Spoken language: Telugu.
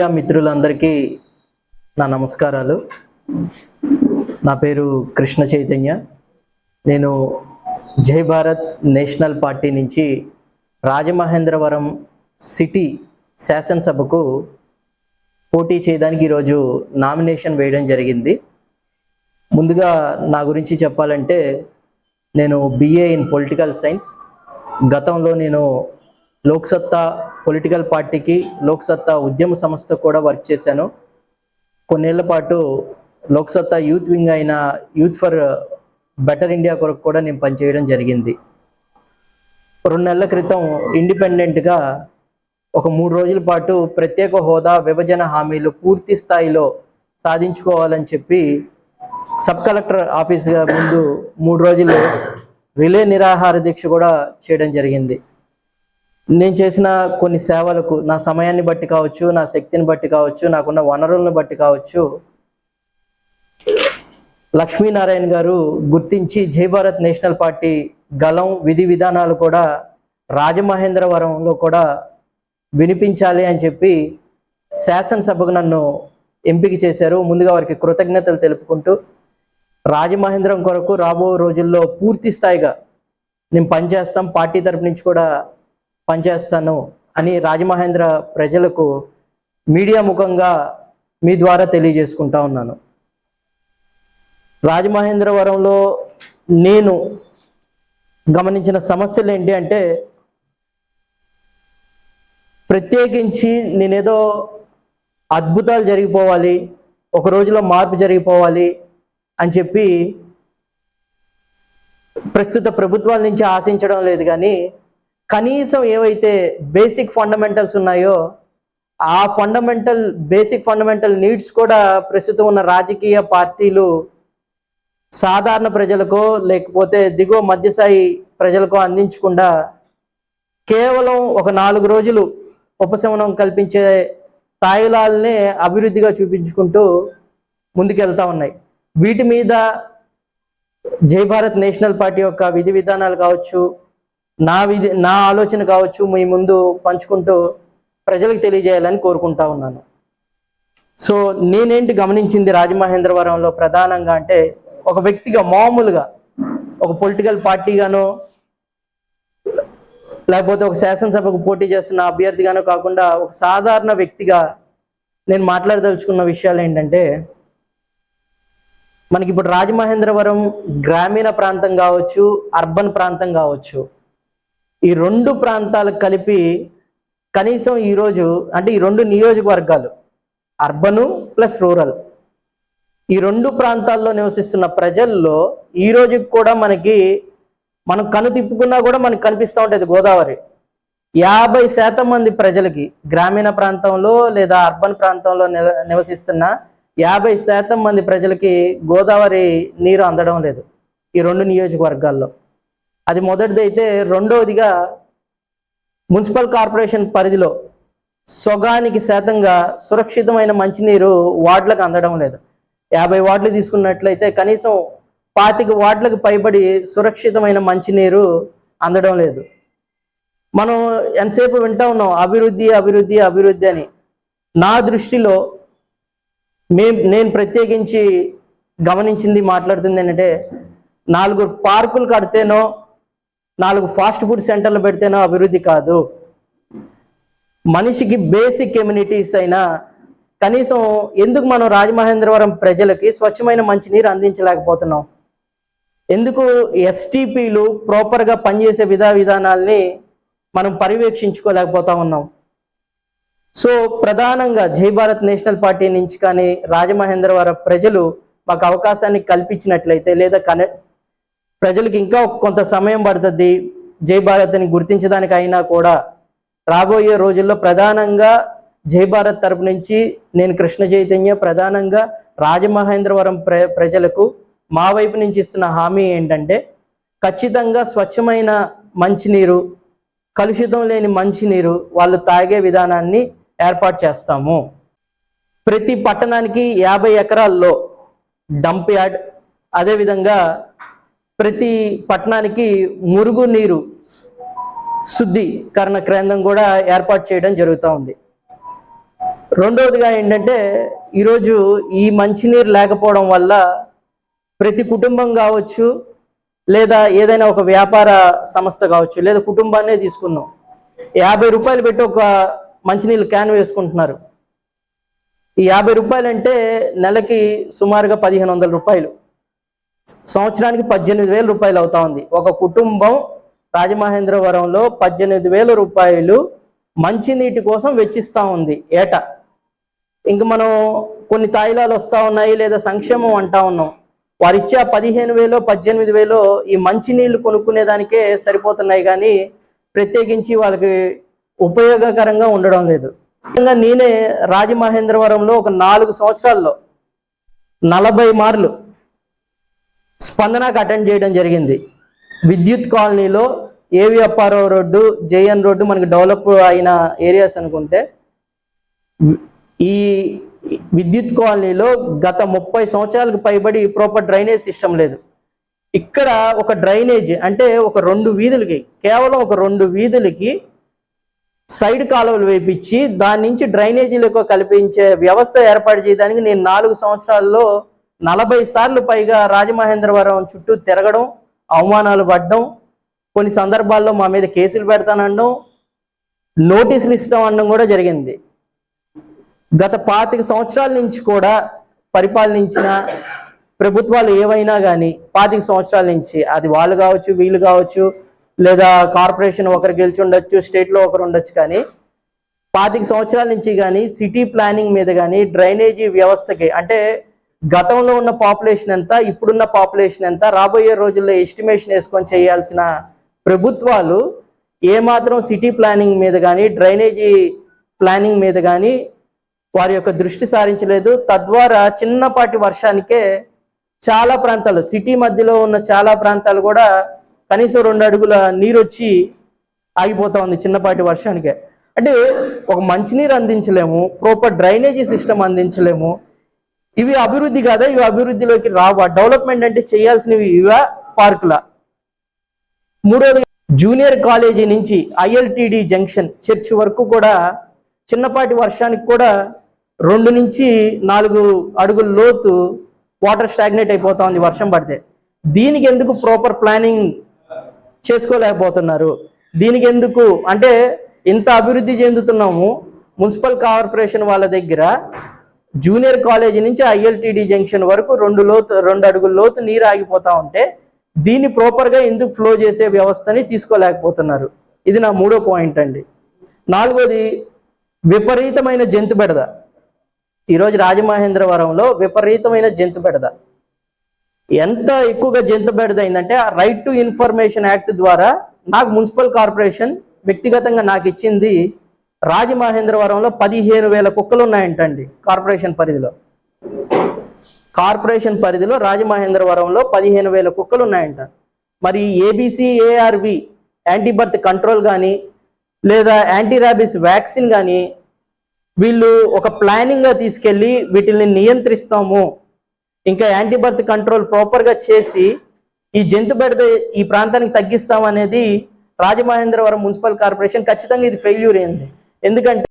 మీడియా మిత్రులందరికీ నా నమస్కారాలు. నా పేరు కృష్ణ చైతన్య. నేను జై భారత్ నేషనల్ పార్టీ నుంచి రాజమహేంద్రవరం సిటీ శాసనసభకు పోటీ చేయడానికి ఈరోజు నామినేషన్ వేయడం జరిగింది. ముందుగా నా గురించి చెప్పాలంటే నేను బిఏ ఇన్ పొలిటికల్ సైన్స్ గతంలో నేను లోక్సత్తా పొలిటికల్ పార్టీకి లోక్సత్తా ఉద్యమ సంస్థ కూడా వర్క్ చేశాను. కొన్నేళ్ళ పాటు లోక్సత్తా యూత్ వింగ్ అయిన యూత్ ఫర్ బెటర్ ఇండియా కొరకు కూడా నేను పనిచేయడం జరిగింది. రెండు నెలల క్రితం ఇండిపెండెంట్గా ఒక మూడు రోజుల పాటు ప్రత్యేక హోదా విభజన హామీలు పూర్తి స్థాయిలో సాధించుకోవాలని చెప్పి సబ్ కలెక్టర్ ఆఫీస్ ముందు మూడు రోజులు రిలే నిరాహార దీక్ష కూడా చేయడం జరిగింది. నేను చేసిన కొన్ని సేవలకు నా సమయాన్ని బట్టి కావచ్చు నా శక్తిని బట్టి కావచ్చు నాకున్న వనరులను బట్టి కావచ్చు లక్ష్మీనారాయణ గారు గుర్తించి జై భారత్ నేషనల్ పార్టీ గలం విధి విధానాలు కూడా రాజమహేంద్రవరంలో కూడా వినిపించాలి అని చెప్పి శాసనసభకు నన్ను ఎంపిక చేశారు. ముందుగా వారికి కృతజ్ఞతలు తెలుపుకుంటూ రాజమహేంద్రం కొరకు రాబో రోజుల్లో పూర్తి స్థాయిగా నేను పనిచేస్తాం. పార్టీ తరపు నుంచి కూడా పనిచేస్తాను అని రాజమహేంద్ర ప్రజలకు మీడియా ముఖంగా మీ ద్వారా తెలియజేసుకుంటా ఉన్నాను. రాజమహేంద్రవరంలో నేను గమనించిన సమస్యలు ఏంటి అంటే ప్రత్యేకించి నేనేదో అద్భుతాలు జరిగిపోవాలి ఒక రోజులో మార్పు జరిగిపోవాలి అని చెప్పి ప్రస్తుత ప్రభుత్వాల నుంచి ఆశించడం లేదు కానీ కనీసం ఏవైతే బేసిక్ ఫండమెంటల్స్ ఉన్నాయో ఆ ఫండమెంటల్ బేసిక్ ఫండమెంటల్ నీడ్స్ కూడా ప్రస్తుతం ఉన్న రాజకీయ పార్టీలు సాధారణ ప్రజలకో లేకపోతే దిగువ మధ్యస్థాయి ప్రజలకో అందించకుండా కేవలం ఒక నాలుగు రోజులు ఉపశమనం కల్పించే తాయిలాలనే అభివృద్ధిగా చూపించుకుంటూ ముందుకెళ్తా ఉన్నాయి. వీటి మీద జై భారత్ నేషనల్ పార్టీ యొక్క విధి విధానాలు కావచ్చు నా విధి నా ఆలోచన కావచ్చు మీ ముందు పంచుకుంటూ ప్రజలకు తెలియజేయాలని కోరుకుంటా ఉన్నాను. సో నేనేంటి గమనించింది రాజమహేంద్రవరంలో ప్రధానంగా అంటే ఒక వ్యక్తిగా మామూలుగా ఒక పొలిటికల్ పార్టీగానో లేకపోతే ఒక శాసనసభకు పోటీ చేస్తున్న అభ్యర్థిగానో కాకుండా ఒక సాధారణ వ్యక్తిగా నేను మాట్లాడదలుచుకున్న విషయాలు ఏంటంటే మనకి ఇప్పుడు రాజమహేంద్రవరం గ్రామీణ ప్రాంతం కావచ్చు అర్బన్ ప్రాంతం కావచ్చు ఈ రెండు ప్రాంతాలు కలిపి కనీసం ఈరోజు అంటే ఈ రెండు నియోజకవర్గాలు అర్బను ప్లస్ రూరల్. ఈ రెండు ప్రాంతాల్లో నివసిస్తున్న ప్రజల్లో ఈ రోజుకి కూడా మనకి మనం కను తిప్పుకున్నా కూడా మనకు కనిపిస్తూ ఉంటుంది గోదావరి. యాభై శాతం మంది ప్రజలకి గ్రామీణ ప్రాంతంలో లేదా అర్బన్ ప్రాంతంలో నివసిస్తున్న యాభై శాతం మంది ప్రజలకి గోదావరి నీరు అందడం లేదు ఈ రెండు నియోజకవర్గాల్లో. అది మొదటిది అయితే రెండవదిగా మున్సిపల్ కార్పొరేషన్ పరిధిలో సొగానికి శాతంగా సురక్షితమైన మంచినీరు వార్డులకు అందడం లేదు. యాభై వార్డులు తీసుకున్నట్లయితే కనీసం పాతిక వార్డులకు పైబడి సురక్షితమైన మంచినీరు అందడం లేదు. మనం ఎంతసేపు వింటా ఉన్నాం అభివృద్ధి అభివృద్ధి అభివృద్ధి అని. నా దృష్టిలో మే నేను ప్రత్యేకించి గమనించింది మాట్లాడుతుంది ఏంటంటే నాలుగు పార్కులు కడితేనో నాలుగు ఫాస్ట్ ఫుడ్ సెంటర్లు పెడితేనో అభివృద్ధి కాదు. మనిషికి బేసిక్ కమ్యూనిటీస్ అయినా కనీసం ఎందుకు మనం రాజమహేంద్రవరం ప్రజలకి స్వచ్ఛమైన మంచినీరు అందించలేకపోతున్నాం? ఎందుకు ఎస్టీపీలు ప్రాపర్గా పనిచేసే విధా విధానాల్ని మనం పర్యవేక్షించుకోలేకపోతా ఉన్నాం? సో ప్రధానంగా జై భారత్ నేషనల్ పార్టీ నుంచి కానీ రాజమహేంద్రవరం ప్రజలు మాకు అవకాశాన్ని కల్పించినట్లయితే లేదా కనె ప్రజలకు ఇంకా కొంత సమయం పడుతుంది. జై భారత్ని గుర్తించడానికైనా గుర్తించడానికి అయినా కూడా. రాబోయే రోజుల్లో ప్రధానంగా జై భారత్ తరపు నుంచి నేను కృష్ణ చైతన్య ప్రధానంగా రాజమహేంద్రవరం ప్ర ప్రజలకు మా వైపు నుంచి ఇస్తున్న హామీ ఏంటంటే ఖచ్చితంగా స్వచ్ఛమైన మంచినీరు కలుషితం లేని మంచినీరు వాళ్ళు తాగే విధానాన్ని ఏర్పాటు చేస్తాము. ప్రతి పట్టణానికి యాభై ఎకరాల్లో డంప్ యార్డ్ అదేవిధంగా ప్రతి పట్టణానికి మురుగు నీరు శుద్ధీకరణ కేంద్రం కూడా ఏర్పాటు చేయడం జరుగుతూ ఉంది. రెండవదిగా ఏంటంటే ఈరోజు ఈ మంచినీరు లేకపోవడం వల్ల ప్రతి కుటుంబం కావచ్చు లేదా ఏదైనా ఒక వ్యాపార సంస్థ కావచ్చు లేదా కుటుంబాన్నే తీసుకుందాం. యాభై రూపాయలు పెట్టి ఒక మంచినీళ్ళు క్యాన్ వేసుకుంటున్నారు. ఈ యాభై రూపాయలు అంటే నెలకి సుమారుగా పదిహేను వందల రూపాయలు. సంవత్సరానికి పద్దెనిమిది వేల రూపాయలు అవుతా ఉంది. ఒక కుటుంబం రాజమహేంద్రవరంలో పద్దెనిమిది వేల రూపాయలు మంచినీటి కోసం వెచ్చిస్తూ ఉంది ఏట. ఇంక మనం కొన్ని తాయిలాలు వస్తూ ఉన్నాయి లేదా సంక్షేమం అంటా ఉన్నాం. వారు ఇచ్చే ఆ పదిహేను వేలో పద్దెనిమిది వేలో ఈ మంచినీళ్ళు కొనుక్కునే దానికే సరిపోతున్నాయి కానీ ప్రత్యేకించి వాళ్ళకి ఉపయోగకరంగా ఉండడం లేదు. ముఖ్యంగా నేనే రాజమహేంద్రవరంలో ఒక నాలుగు సంవత్సరాల్లో నలభై మార్లు స్పందనకు అటెండ్ చేయడం జరిగింది. విద్యుత్ కాలనీలో AV Apparao road JN road మనకి డెవలప్ అయిన ఏరియాస్ అనుకుంటే ఈ విద్యుత్ కాలనీలో గత ముప్పై సంవత్సరాలకు పైబడి ప్రాపర్ డ్రైనేజ్ సిస్టమ్ లేదు. ఇక్కడ ఒక డ్రైనేజ్ అంటే ఒక రెండు వీధులకి కేవలం ఒక రెండు వీధులకి సైడ్ కాలువలు వేపించి దాని నుంచి డ్రైనేజీలకు కల్పించే వ్యవస్థ ఏర్పాటు చేయడానికి నేను నాలుగు సంవత్సరాల్లో నలభై సార్లు పైగా రాజమహేంద్రవరం చుట్టూ తిరగడం అవమానాలు పడడం కొన్ని సందర్భాల్లో మా మీద కేసులు పెడతానడం నోటీసులు ఇస్తాం అనడం కూడా జరిగింది. గత పాతిక సంవత్సరాల నుంచి కూడా పరిపాలించిన ప్రభుత్వాలు ఏవైనా కానీ పాతిక సంవత్సరాల నుంచి అది వాళ్ళు కావచ్చు వీళ్ళు కావచ్చు లేదా కార్పొరేషన్ ఒకరు గెలిచి ఉండొచ్చు స్టేట్లో ఒకరు ఉండొచ్చు కానీ పాతిక సంవత్సరాల నుంచి కానీ సిటీ ప్లానింగ్ మీద కానీ డ్రైనేజీ వ్యవస్థకి అంటే గతంలో ఉన్న పాపులేషన్ ఎంత ఇప్పుడున్న పాపులేషన్ ఎంత రాబోయే రోజుల్లో ఎస్టిమేషన్ వేసుకొని చేయాల్సిన ప్రభుత్వాలు ఏమాత్రం సిటీ ప్లానింగ్ మీద కానీ డ్రైనేజీ ప్లానింగ్ మీద కానీ వారి యొక్క దృష్టి సారించలేదు. తద్వారా చిన్నపాటి వర్షానికే చాలా ప్రాంతాలు సిటీ మధ్యలో ఉన్న చాలా ప్రాంతాలు కూడా కనీసం రెండు అడుగుల నీరు వచ్చి ఆగిపోతా ఉంది చిన్నపాటి వర్షానికే. అంటే ఒక మంచినీరు అందించలేము ప్రాపర్ డ్రైనేజీ సిస్టమ్ అందించలేము. ఇవి అభివృద్ధి కాదా? ఇవి అభివృద్ధిలోకి రావా? డెవలప్మెంట్ అంటే చేయాల్సినవి ఇవా? పార్కుల మూడోది జూనియర్ కాలేజీ నుంచి ఐఎల్టిడి జంక్షన్ చర్చ్ వరకు కూడా చిన్నపాటి వర్షానికి కూడా రెండు నుంచి నాలుగు అడుగుల లోతు వాటర్ స్టాగ్నేట్ అయిపోతా ఉంది వర్షం పడితే. దీనికి ఎందుకు ప్రాపర్ ప్లానింగ్ చేసుకోలేకపోతున్నారు? దీనికి ఎందుకు? అంటే ఇంత అభివృద్ధి చెందుతున్నాము మున్సిపల్ కార్పొరేషన్ వాళ్ళ దగ్గర జూనియర్ కాలేజీ నుంచి ఐఎల్టిడి జంక్షన్ వరకు రెండు లోతు రెండు అడుగుల లోతు నీరు ఆగిపోతా ఉంటే దీన్ని ప్రాపర్గా ఎందుకు ఫ్లో చేసే వ్యవస్థని తీసుకోలేకపోతున్నారు. ఇది నా మూడో పాయింట్ అండి. నాలుగోది విపరీతమైన జంతు బెడద. ఈరోజు రాజమహేంద్రవరంలో విపరీతమైన జంతు బెడద. ఎంత ఎక్కువగా జంతు బెడదైందంటే ఆ రైట్ టు ఇన్ఫర్మేషన్ యాక్ట్ ద్వారా నాకు మున్సిపల్ కార్పొరేషన్ వ్యక్తిగతంగా నాకు ఇచ్చింది రాజమహేంద్రవరంలో పదిహేను వేల కుక్కలు ఉన్నాయంటండి కార్పొరేషన్ పరిధిలో. కార్పొరేషన్ పరిధిలో రాజమహేంద్రవరంలో పదిహేను వేల కుక్కలు ఉన్నాయంట. మరి ఏబిసి ఏఆర్వి యాంటీబర్త్ కంట్రోల్ కానీ లేదా యాంటీ ర్యాబిస్ వ్యాక్సిన్ కానీ వీళ్ళు ఒక ప్లానింగ్గా తీసుకెళ్ళి వీటిని నియంత్రిస్తాము. ఇంకా యాంటీబర్త్ కంట్రోల్ ప్రాపర్గా చేసి ఈ జంతు బెడద ఈ ప్రాంతానికి తగ్గిస్తాం అనేది రాజమహేంద్రవరం మున్సిపల్ కార్పొరేషన్ ఖచ్చితంగా ఇది ఫెయిల్యూర్ అయింది. ఎందుకంటే